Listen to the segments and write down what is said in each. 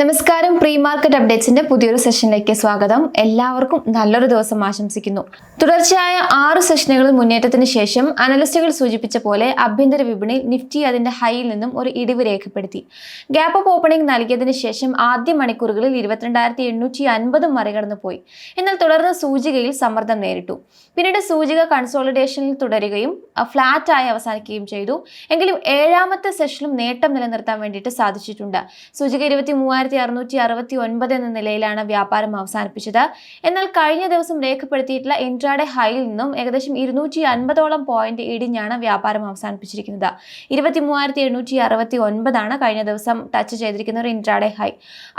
നമസ്കാരം. Pre market അപ്ഡേറ്റ്സിന്റെ പുതിയൊരു സെഷനിലേക്ക് സ്വാഗതം. എല്ലാവർക്കും നല്ലൊരു ദിവസം ആശംസിക്കുന്നു. തുടർച്ചയായ ആറ് സെഷനുകൾ മുന്നേറ്റത്തിന് ശേഷം അനലിസ്റ്റുകൾ സൂചിപ്പിച്ച പോലെ ആഭ്യന്തര വിപണി നിഫ്റ്റി അതിന്റെ ഹൈയിൽ നിന്നും ഒരു ഇടിവ് രേഖപ്പെടുത്തി. ഗ്യാപ്പ് ഓഫ് ഓപ്പണിംഗ് നൽകിയതിന് ശേഷം ആദ്യ മണിക്കൂറുകളിൽ ഇരുപത്തിരണ്ടായിരത്തി എണ്ണൂറ്റി അൻപതും മറികടന്നു പോയി എന്നാൽ തുടർന്ന് സൂചികയിൽ സമ്മർദ്ദം നേരിട്ടു. പിന്നീട് സൂചിക കൺസോളിഡേഷനിൽ തുടരുകയും ഫ്ലാറ്റ് ആയി അവസാനിക്കുകയും ചെയ്തു. എങ്കിലും ഏഴാമത്തെ സെഷനും നേട്ടം നിലനിർത്താൻ വേണ്ടിയിട്ട് സാധിച്ചിട്ടുണ്ട്. സൂചിക ഇരുപത്തി മൂവായിരത്തി അറുന്നൂറ്റി അറുപത്തി ഒൻപത് എന്ന നിലയിലാണ് വ്യാപാരം അവസാനിപ്പിച്ചത്. എന്നാൽ കഴിഞ്ഞ ദിവസം രേഖപ്പെടുത്തിയിട്ടുള്ള ഇൻട്രാഡേ ഹൈയിൽ നിന്നും ഏകദേശം ഇരുന്നൂറ്റി അൻപതോളം പോയിന്റ് ഇടിഞ്ഞാണ് വ്യാപാരം അവസാനിപ്പിച്ചിരിക്കുന്നത്. ഇരുപത്തി മൂവായിരത്തി എണ്ണൂറ്റി അറുപത്തി ഒൻപതാണ് കഴിഞ്ഞ ദിവസം ടച്ച് ചെയ്തിരിക്കുന്ന ഒരു intraday high.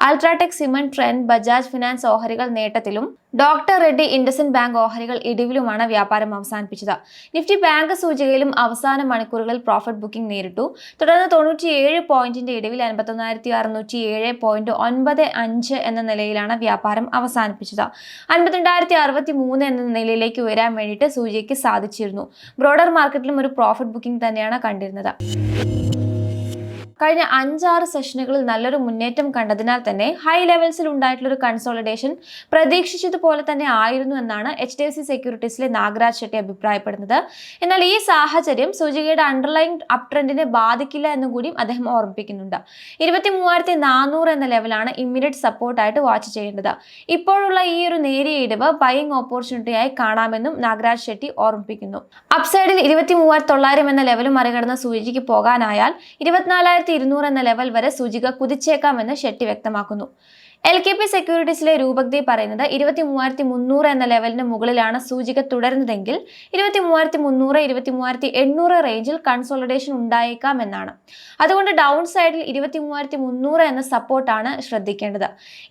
UltraTech cement trend Bajaj finance ഓഹരികൾ നേട്ടത്തിലും ഡോക്ടർ റെഡ്ഡി ഇൻഡസൻ ബാങ്ക് ഓഹരികൾ ഇടിവിലുമാണ് വ്യാപാരം അവസാനിപ്പിച്ചത്. നിഫ്റ്റി ബാങ്ക് സൂചികയിലും അവസാന മണിക്കൂറുകളിൽ പ്രോഫിറ്റ് ബുക്കിംഗ് നേരിട്ടു. തുടർന്ന് തൊണ്ണൂറ്റിയേഴ് പോയിന്റിന്റെ ഇടിവിൽ അൻപത്തൊന്നായിരത്തി അറുന്നൂറ്റി ഏഴ് പോയിന്റ് ഒൻപത് അഞ്ച് എന്ന നിലയിലാണ് വ്യാപാരം അവസാനിപ്പിച്ചത്. അൻപത്തിരണ്ടായിരത്തി അറുപത്തി മൂന്ന് എന്ന നിലയിലേക്ക് ഉയരാൻ വേണ്ടിയിട്ട് സൂചിക്ക് സാധിച്ചിരുന്നു. ബ്രോഡർ മാർക്കറ്റിലും ഒരു പ്രോഫിറ്റ് ബുക്കിംഗ് തന്നെയാണ് കണ്ടിരുന്നത്. കഴിഞ്ഞ അഞ്ചാറ് സെഷനുകളിൽ നല്ലൊരു മുന്നേറ്റം കണ്ടതിനാൽ തന്നെ ഹൈ ലെവൽസിൽ ഉണ്ടായിട്ടുള്ള ഒരു കൺസോളിഡേഷൻ പ്രതീക്ഷിച്ചതുപോലെ തന്നെ ആയിരുന്നു എന്നാണ് എച്ച് ഡി എഫ് സി സെക്യൂരിറ്റീസിലെ നാഗരാജ് ഷെട്ടി അഭിപ്രായപ്പെടുന്നത്. എന്നാൽ ഈ സാഹചര്യം സൂചികയുടെ അണ്ടർലൈൻ അപ് ട്രെൻഡിനെ ബാധിക്കില്ല എന്നും കൂടിയും അദ്ദേഹം ഓർമ്മിപ്പിക്കുന്നുണ്ട്. ഇരുപത്തി മൂവായിരത്തി നാനൂറ് എന്ന ലെവലാണ് ഇമ്മീഡിയറ്റ് സപ്പോർട്ടായിട്ട് വാച്ച് ചെയ്യേണ്ടത്. ഇപ്പോഴുള്ള ഈ ഒരു നേരിയ ഇടിവ് ബൈയിങ് ഓപ്പർച്യൂണിറ്റിയായി കാണാമെന്നും നാഗരാജ് ഷെട്ടി ഓർമ്മിപ്പിക്കുന്നു. അപ്സൈഡിൽ ഇരുപത്തി മൂവായിരത്തി തൊള്ളായിരം എന്ന ലെവലും മറികടന്ന സൂചിക്ക് പോകാനായാൽ ഇരുപത്തിനാലായിരത്തി ഇരുന്നൂറ് എന്ന ലെവൽ വരെ സൂചിക കുതിച്ചേക്കാമെന്ന് ഷെട്ടി വ്യക്തമാക്കുന്നു. എൽ കെ പി സെക്യൂരിറ്റീസിലെ രൂപഗതി പറയുന്നത് ഇരുപത്തി മൂവായിരത്തി മുന്നൂറ് എന്ന ലെവലിന് മുകളിലാണ് സൂചിക തുടരുന്നതെങ്കിൽ ഇരുപത്തി മൂവായിരത്തി മുന്നൂറ് ഇരുപത്തി മൂവായിരത്തി എണ്ണൂറ് റേഞ്ചിൽ കൺസോളിഡേഷൻ ഉണ്ടായേക്കാം എന്നാണ്. അതുകൊണ്ട് ഡൗൺ സൈഡിൽ ഇരുപത്തി മൂവായിരത്തി മുന്നൂറ് എന്ന സപ്പോർട്ടാണ് ശ്രദ്ധിക്കേണ്ടത്.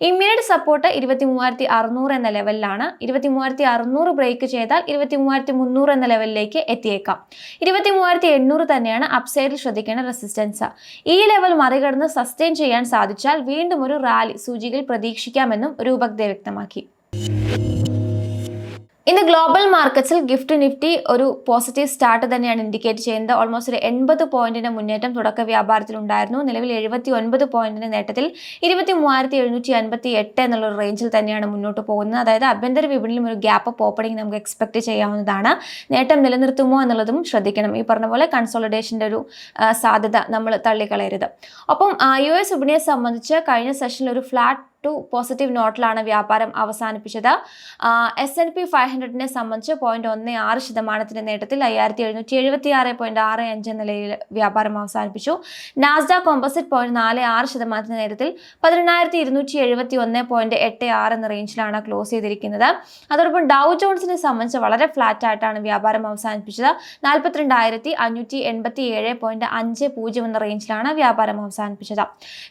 ഇമ്മീഡിയറ്റ് സപ്പോർട്ട് ഇരുപത്തി മൂവായിരത്തി അറുന്നൂറ് എന്ന ലെവലിലാണ് ഇരുപത്തി മൂവായിരത്തി അറുന്നൂറ് ബ്രേക്ക് ചെയ്താൽ ഇരുപത്തി മൂവായിരത്തി മുന്നൂറ് എന്ന ലെവലിലേക്ക് എത്തിയേക്കാം. ഇരുപത്തി മൂവായിരത്തി എണ്ണൂറ് തന്നെയാണ് അപ്സൈഡിൽ ശ്രദ്ധിക്കേണ്ട റെസിസ്റ്റൻസ് ഈ ലെവൽ മറികടന്ന് സസ്റ്റെയിൻ ചെയ്യാൻ സാധിച്ചാൽ വീണ്ടും ഒരു റാലി സൂചികയിൽ പ്രതീക്ഷിക്കാമെന്നും രൂപഗ്ദെ വ്യക്തമാക്കി. ഇന്ന് ഗ്ലോബൽ മാർക്കറ്റ്സിൽ ഗിഫ്റ്റ് നിഫ്റ്റി ഒരു പോസിറ്റീവ് സ്റ്റാർട്ട് തന്നെയാണ് ഇൻഡിക്കേറ്റ് ചെയ്യുന്നത്. ഓൾമോസ്റ്റ് ഒരു എൺപത് പോയിന്റിന്റെ മുന്നേറ്റം തുടക്ക വ്യാപാരത്തിൽ ഉണ്ടായിരുന്നു. നിലവിൽ എഴുപത്തി ഒൻപത് പോയിന്റിന്റെ നേട്ടത്തിൽ ഇരുപത്തി മൂവായിരത്തി എഴുന്നൂറ്റി അൻപത്തി എട്ട് എന്നുള്ള റേഞ്ചിൽ തന്നെയാണ് മുന്നോട്ട് പോകുന്നത്. അതായത് ആഭ്യന്തര വിപണിയിലും ഒരു ഗ്യാപ്പ് അപ്പ് ഓപ്പണിംഗ് നമുക്ക് എക്സ്പെക്ട് ചെയ്യാവുന്നതാണ്. നേട്ടം നിലനിർത്തുമോ എന്നുള്ളതും ശ്രദ്ധിക്കണം. ഈ പറഞ്ഞ പോലെ കൺസോളിഡേഷന്റെ ഒരു സാധ്യത നമ്മൾ തള്ളിക്കളയരുത്. ഒപ്പം യു എസ് വിപണിയെ സംബന്ധിച്ച് കഴിഞ്ഞ സെഷനിൽ ഒരു ഫ്ലാറ്റ് ടു പോസിറ്റീവ് നോട്ടിലാണ് വ്യാപാരം അവസാനിപ്പിച്ചത്. എസ് എൻ പി ഫൈവ് ഹൺഡ്രഡിനെ സംബന്ധിച്ച് പോയിന്റ് ഒന്ന് ആറ് ശതമാനത്തിന്റെ നേട്ടത്തിൽ അയ്യായിരത്തി എഴുന്നൂറ്റി എഴുപത്തി ആറ് പോയിന്റ് ആറ് അഞ്ച് നിലയിൽ വ്യാപാരം അവസാനിപ്പിച്ചു. നാസ്ഡ കോമ്പസിറ്റ് പോയിന്റ് നാല് ആറ് ശതമാനത്തിന്റെ നേട്ടത്തിൽ പതിനെണ്ണായിരത്തി ഇരുന്നൂറ്റി എഴുപത്തി ഒന്ന് പോയിന്റ് എട്ട് ആറ് എന്ന റേഞ്ചിലാണ് ക്ലോസ് ചെയ്തിരിക്കുന്നത്. അതോടൊപ്പം ഡൗ ജോൺസിനെ സംബന്ധിച്ച് വളരെ ഫ്ലാറ്റ് ആയിട്ടാണ് വ്യാപാരം അവസാനിപ്പിച്ചത്. നാൽപ്പത്തിരണ്ടായിരത്തി അഞ്ഞൂറ്റി എൺപത്തി ഏഴ് പോയിന്റ് അഞ്ച് പൂജ്യം എന്ന റേഞ്ചിലാണ് വ്യാപാരം അവസാനിപ്പിച്ചത്.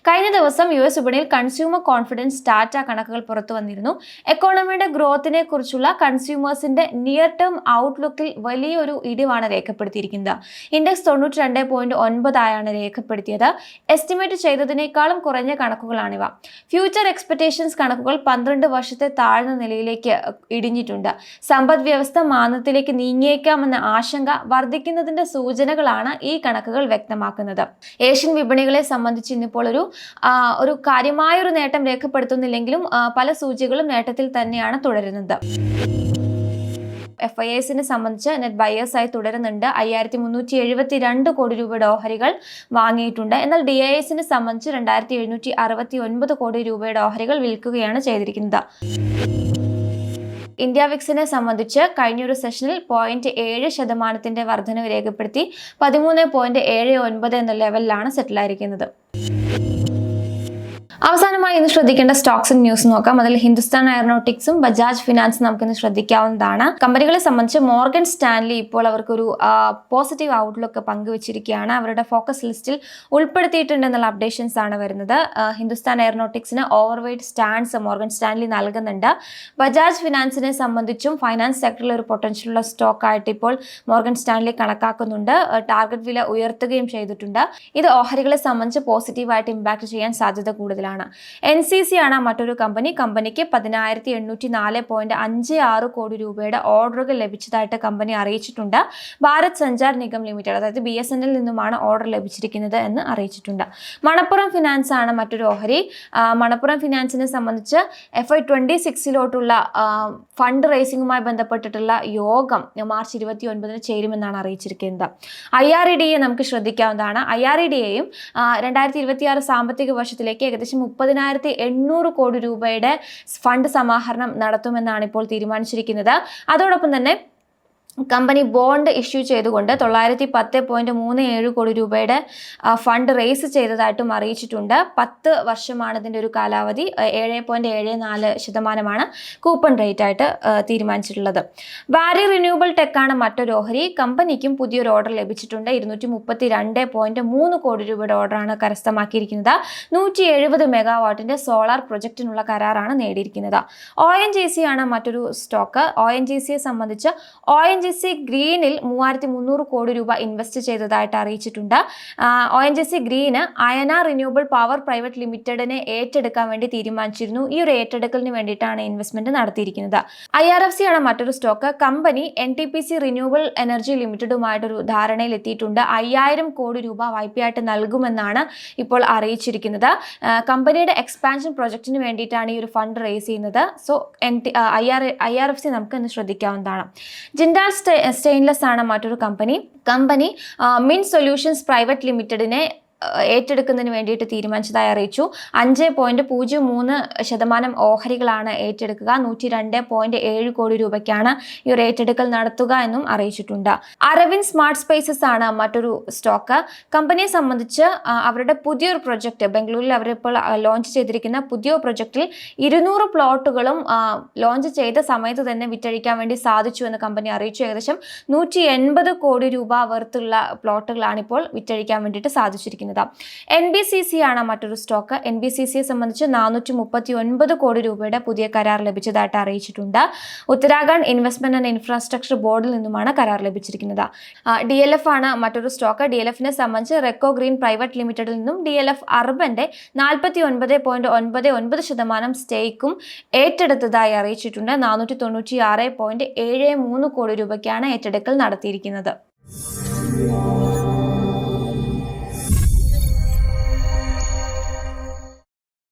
കഴിഞ്ഞ ദിവസം യു എസ് വിപണിയിൽ കൺസ്യൂമർ കോൺഫിഡൻസ് ഡാറ്റ കണക്കുകൾ പുറത്തു വന്നിരുന്നു. എക്കോണമിയുടെ ഗ്രോത്തിനെ കുറിച്ചുള്ള കൺസ്യൂമേഴ്സിന്റെ നിയർ ടേം ഔട്ട്ലുക്കിൽ വലിയൊരു ഇടിവാണ് രേഖപ്പെടുത്തിയിരിക്കുന്നത്. ഇൻഡെക്സ് തൊണ്ണൂറ്റി രണ്ട് പോയിന്റ് ഒൻപതായാണ് രേഖപ്പെടുത്തിയത്. എസ്റ്റിമേറ്റ് ചെയ്തതിനേക്കാളും കുറഞ്ഞ കണക്കുകളാണിവ. ഫ്യൂച്ചർ എക്സ്പെക്ടേഷൻസ് കണക്കുകൾ പന്ത്രണ്ട് വർഷത്തെ താഴ്ന്ന നിലയിലേക്ക് ഇടിഞ്ഞിട്ടുണ്ട്. സമ്പദ് വ്യവസ്ഥ മാനത്തിലേക്ക് നീങ്ങിയേക്കാമെന്ന ആശങ്ക വർദ്ധിക്കുന്നതിന്റെ സൂചനകളാണ് ഈ കണക്കുകൾ വ്യക്തമാക്കുന്നത്. ഏഷ്യൻ വിപണികളെ സംബന്ധിച്ച് ഇന്നിപ്പോൾ ഒരു ഒരു കാര്യമായൊരു നേട്ടം രേഖപ്പെടുത്തുന്നില്ലെങ്കിലും പല സൂചികളും നേട്ടത്തിൽ തന്നെയാണ് തുടരുന്നത്. എഫ് ഐ എസിനെ സംബന്ധിച്ച് നെറ്റ് ബയേഴ്സായി തുടരുന്നുണ്ട്. അയ്യായിരത്തി മുന്നൂറ്റി എഴുപത്തി രണ്ട് കോടി രൂപയുടെ ഓഹരികൾ വാങ്ങിയിട്ടുണ്ട്. എന്നാൽ ഡി ഐ എസിനെ സംബന്ധിച്ച് രണ്ടായിരത്തി എഴുന്നൂറ്റി അറുപത്തി ഒൻപത് കോടി രൂപയുടെ ഓഹരികൾ വിൽക്കുകയാണ് ചെയ്തിരിക്കുന്നത്. ഇന്ത്യ വിക്സിനെ സംബന്ധിച്ച് കഴിഞ്ഞൊരു സെഷനിൽ പോയിന്റ് ഏഴ് ശതമാനത്തിന്റെ വർധനവ് രേഖപ്പെടുത്തി പതിമൂന്ന് പോയിന്റ് ഏഴ് ഒൻപത് എന്ന ലെവലിലാണ് സെറ്റിലായിരിക്കുന്നത്. അവസാനമായി ഇന്ന് ശ്രദ്ധിക്കേണ്ട സ്റ്റോക്സ് ആൻഡ് ന്യൂസ് നോക്കാം. അതിൽ ഹിന്ദുസ്ഥാൻ എയറോനോട്ടിക്സും ബജാജ് ഫിനാൻസും നമുക്ക് ഇന്ന് ശ്രദ്ധിക്കാവുന്നതാണ്. കമ്പനികളെ സംബന്ധിച്ച് മോർഗൻ സ്റ്റാൻലി ഇപ്പോൾ അവർക്കൊരു പോസിറ്റീവ് ഔട്ട്ലുക്ക് പങ്കുവച്ചിരിക്കുകയാണ്. അവരുടെ ഫോക്കസ് ലിസ്റ്റിൽ ഉൾപ്പെടുത്തിയിട്ടുണ്ടെന്നുള്ള അപ്ഡേഷൻസ് ആണ് വരുന്നത്. ഹിന്ദുസ്ഥാൻ എയറോനോട്ടിക്സിന് overweight stands Morgan Stanley നൽകുന്നുണ്ട്. ബജാജ് ഫിനാൻസിനെ സംബന്ധിച്ചും ഫൈനാൻസ് സെക്ടറിൽ ഒരു പൊട്ടൻഷ്യൽ ഉള്ള സ്റ്റോക്ക് ആയിട്ട് ഇപ്പോൾ മോർഗൻ സ്റ്റാൻലി കണക്കാക്കുന്നുണ്ട്. ടാർഗറ്റ് വില ഉയർത്തുകയും ചെയ്തിട്ടുണ്ട്. ഇത് ഓഹരികളെ സംബന്ധിച്ച് പോസിറ്റീവായിട്ട് ഇമ്പാക്ട് ചെയ്യാൻ സാധ്യത കൂടുതലാണ്. എന്നുള്ളതാണ് എൻ സി സി ആണ് മറ്റൊരു കമ്പനി കമ്പനിക്ക് പതിനായിരത്തി എണ്ണൂറ്റി നാല് പോയിന്റ് അഞ്ച് ആറ് കോടി രൂപയുടെ ഓർഡറുകൾ ലഭിച്ചതായിട്ട് കമ്പനി അറിയിച്ചിട്ടുണ്ട്. ഭാരത് സഞ്ചാർ നിഗം ലിമിറ്റഡ് അതായത് ബി എസ് എൻ എൽ നിന്നുമാണ് ഓർഡർ ലഭിച്ചിരിക്കുന്നത് എന്ന് അറിയിച്ചിട്ടുണ്ട്. മണപ്പുറം ഫിനാൻസ് ആണ് മറ്റൊരു ഓഹരി. മണപ്പുറം ഫിനാൻസിനെ സംബന്ധിച്ച് എഫ് ഐ ട്വന്റി സിക്സിലോട്ടുള്ള ഫണ്ട് റേസിംഗുമായി ബന്ധപ്പെട്ടിട്ടുള്ള യോഗം മാർച്ച് ഇരുപത്തി ഒൻപതിന് ചേരുമെന്നാണ് അറിയിച്ചിരിക്കുന്നത്. I R E D A നമുക്ക് ശ്രദ്ധിക്കാവുന്നതാണ്. ഐ ആർ ഇ ഡി എയും രണ്ടായിരത്തി ഇരുപത്തിയാറ് സാമ്പത്തിക വർഷത്തിലേക്ക് ഏകദേശം മുപ്പതിനായിരത്തി എണ്ണൂറ് കോടി രൂപയുടെ ഫണ്ട് സമാഹരണം നടത്തുമെന്നാണ് ഇപ്പോൾ തീരുമാനിച്ചിരിക്കുന്നത്. അതോടൊപ്പം തന്നെ കമ്പനി ബോണ്ട് ഇഷ്യൂ ചെയ്തുകൊണ്ട് തൊള്ളായിരത്തി പത്ത് പോയിന്റ് മൂന്ന് ഏഴ് കോടി രൂപയുടെ ഫണ്ട് റേസ് ചെയ്തതായിട്ടും അറിയിച്ചിട്ടുണ്ട്. പത്ത് വർഷമാണ് ഇതിന്റെ ഒരു കാലാവധി. ഏഴ് പോയിന്റ് ഏഴ് നാല് ശതമാനമാണ് കൂപ്പൺ റേറ്റ് ആയിട്ട് തീരുമാനിച്ചിട്ടുള്ളത്. വാരി റിന്യൂവൽ ടെക്കാണ് മറ്റൊരു ഓഹരി. കമ്പനിക്കും പുതിയൊരു ഓർഡർ ലഭിച്ചിട്ടുണ്ട്. ഇരുന്നൂറ്റി മുപ്പത്തി രണ്ട് പോയിന്റ് മൂന്ന് കോടി രൂപയുടെ ഓർഡറാണ് കരസ്ഥമാക്കിയിരിക്കുന്നത്. നൂറ്റി എഴുപത് മെഗാവാട്ടിന്റെ സോളാർ പ്രൊജക്ടിനുള്ള കരാറാണ് നേടിയിരിക്കുന്നത്. ഒ എൻ ജി സി ആണ് മറ്റൊരു സ്റ്റോക്ക്. ഒ എൻ ജി സിയെ സംബന്ധിച്ച് ഒ എൻ ജി സി ഗ്രീനിൽ മൂവായിരത്തി മുന്നൂറ് കോടി രൂപ ഇൻവെസ്റ്റ് ചെയ്തതായിട്ട് അറിയിച്ചിട്ടുണ്ട്. O N G C green Ayana renewable power private ലിമിറ്റഡിനെ ഏറ്റെടുക്കാൻ വേണ്ടി തീരുമാനിച്ചിരുന്നു. ഈ ഒരു ഏറ്റെടുക്കലിന് വേണ്ടിയിട്ടാണ് ഇൻവെസ്റ്റ്മെന്റ് നടത്തിയിരിക്കുന്നത്. ഐ ആർ എഫ് സി ആണ് മറ്റൊരു stock company N T P C renewable energy ലിമിറ്റഡുമായിട്ടൊരു ധാരണയിൽ എത്തിയിട്ടുണ്ട്. അയ്യായിരം കോടി രൂപ വായ്പയായിട്ട് നൽകുമെന്നാണ് ഇപ്പോൾ അറിയിച്ചിരിക്കുന്നത്. കമ്പനിയുടെ എക്സ്പാൻഷൻ പ്രൊജക്റ്റിന് വേണ്ടിയിട്ടാണ് ഈ ഒരു ഫണ്ട് റേസ് ചെയ്യുന്നത്. So N T I R I R F C നമുക്ക് ഇന്ന് ശ്രദ്ധിക്കാവുന്നതാണ്. ജിൻഡാൽ സ്റ്റെയിൻലെസ് ആണ് മറ്റൊരു കമ്പനി. കമ്പനി മിൻ സൊല്യൂഷൻസ് പ്രൈവറ്റ് ലിമിറ്റഡിനെ ഏറ്റെടുക്കുന്നതിന് വേണ്ടിയിട്ട് തീരുമാനിച്ചതായി അറിയിച്ചു. അഞ്ച് പോയിന്റ് പൂജ്യം മൂന്ന് ശതമാനം ഓഹരികളാണ് ഏറ്റെടുക്കുക. നൂറ്റി രണ്ട് പോയിന്റ് ഏഴ് കോടി രൂപയ്ക്കാണ് ഈ ഒരു ഏറ്റെടുക്കൽ നടത്തുക എന്നും അറിയിച്ചിട്ടുണ്ട്. അരവിന്ദ് സ്മാർട്ട് സ്പേസസ് ആണ് മറ്റൊരു സ്റ്റോക്ക്. കമ്പനിയെ സംബന്ധിച്ച് അവരുടെ പുതിയൊരു പ്രൊജക്ട് ബംഗളൂരിൽ അവരിപ്പോൾ ലോഞ്ച് ചെയ്തിരിക്കുന്ന പുതിയ പ്രൊജക്റ്റിൽ ഇരുന്നൂറ് പ്ലോട്ടുകളും ലോഞ്ച് ചെയ്ത സമയത്ത് തന്നെ വിറ്റഴിക്കാൻ വേണ്ടി സാധിച്ചു എന്ന് കമ്പനി അറിയിച്ചു. ഏകദേശം നൂറ്റി കോടി രൂപ വർത്തുള്ള പ്ലോട്ടുകളാണ് ഇപ്പോൾ വിറ്റഴിക്കാൻ വേണ്ടിയിട്ട് സാധിച്ചിരിക്കുന്നത്. എൻ ബി സി സി ആണ് മറ്റൊരു സ്റ്റോക്ക് എൻ ബി സി സിയെ സംബന്ധിച്ച് നാനൂറ്റി മുപ്പത്തി ഒൻപത് കോടി രൂപയുടെ പുതിയ കരാർ ലഭിച്ചതായിട്ട് അറിയിച്ചിട്ടുണ്ട്. ഉത്തരാഖണ്ഡ് ഇൻവെസ്റ്റ്മെന്റ് ആൻഡ് ഇൻഫ്രാസ്ട്രക്ചർ ബോർഡിൽ നിന്നുമാണ് കരാർ ലഭിച്ചിരിക്കുന്നത്. ഡി എൽ എഫ് ആണ് മറ്റൊരു സ്റ്റോക്ക് ഡി എൽ എഫിനെ സംബന്ധിച്ച് റെക്കോ ഗ്രീൻ പ്രൈവറ്റ് ലിമിറ്റഡിൽ നിന്നും ഡി എൽ എഫ് അർബന്റെ നാൽപ്പത്തി ഒൻപത് പോയിന്റ് ഒൻപത് ഒൻപത് ശതമാനം സ്റ്റേക്കും ഏറ്റെടുത്തതായി അറിയിച്ചിട്ടുണ്ട്. നാനൂറ്റി തൊണ്ണൂറ്റി ആറ് പോയിന്റ് ഏഴ് മൂന്ന് കോടി രൂപയ്ക്കാണ് ഏറ്റെടുക്കൽ നടത്തിയിരിക്കുന്നത്.